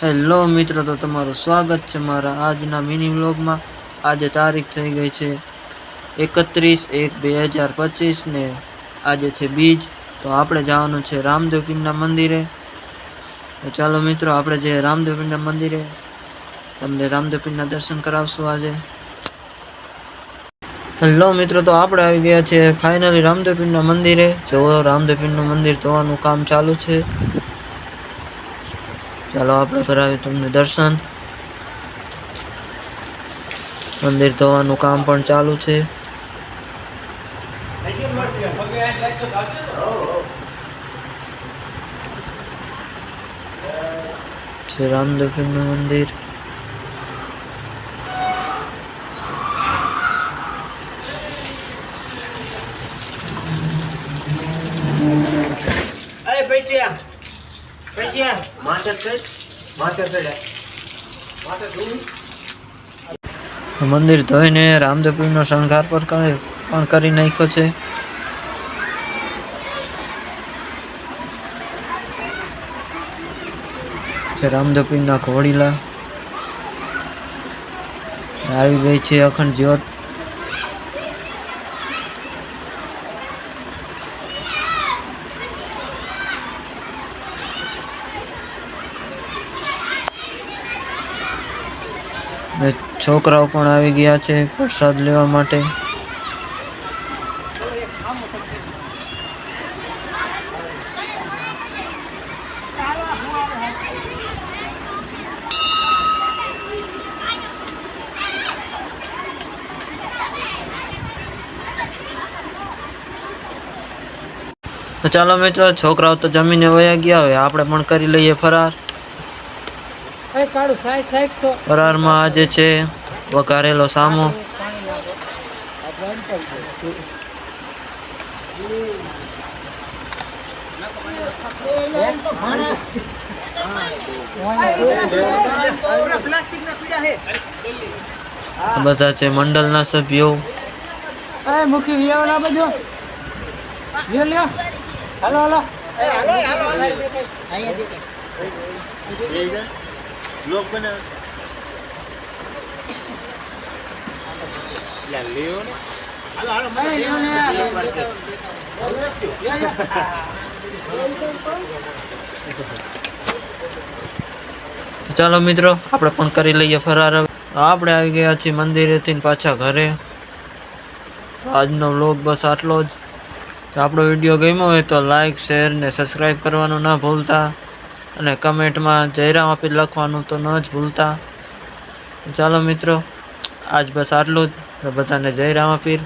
Hello મિત્રો, તો તમારું સ્વાગત છે મારા આજના મિની વ્લોગમાં. આજે તારીખ થઈ ગઈ છે એકત્રીસ એક બે હજાર પચીસ ને આજે છે બીજ. તો આપણે જવાનું છે રામદેવ પીરના મંદિરે. ચાલો મિત્રો, આપણે જે રામદેવ પીરના મંદિરે તમને રામદેવ પીરના દર્શન કરાવશું આજે. હેલો મિત્રો, તો આપણે આવી ગયા છે ફાઇનલી રામદેવ પીરના મંદિરે. જો રામદેવ પીરનું મંદિર ધોવાનું કામ ચાલુ છે. ચાલો આપણે કરાવીએ તમને દર્શન. મંદિર ધોવાનું કામ પણ ચાલુ છે. છે રામદેવપીરનું મંદિર. અરે મંદિર ધોઈને રામદેવપીરનો શણગાર પણ કરી નાખ્યો છે. છે રામદેવપીરના ઘોડીલા આવી ગઈ છે અખંડ જ્યોત. છોકરાઓ પણ આવી ગયા છે પ્રસાદ લેવા માટે. તો ચાલો મિત્રો, છોકરાઓ તો જમીને વયા ગયા હોય, આપણે પણ કરી લઈએ ફરાર અરે કાળું સાઈડ સાઈડ તો ફરારમાં આજે છે વઘારેલો સામો. પાણી નાખો આ બંધ છે મંડળના સભ્યો. મુખી વિયાવલા બધો લ્યો લ્યો. હાલો હાલો. હાલો હાલો. લોક બને લેવો ને. હાલો હાલો અરે લ્યો ને. લ્યો, લ્યો. લ્યો, લ્યો. તો ચાલો મિત્રો આપણે પણ કરી લઈએ ફરાર આપણે આવી ગયા છીએ મંદિરેથી ને પાછા ઘરે. તો આજનો વ્લોગ બસ આટલો જ. આપણો વીડિયો ગમ્યો હોય તો લાઈક શેર ને સબસ્ક્રાઈબ કરવાનું ના ભૂલતા. અને કમેન્ટમાં જયરામ આપી લખવાનું તો ન જ ભૂલતા. ચાલો મિત્રો, આજ બસ આટલું જ. બધાને જય રામાપીર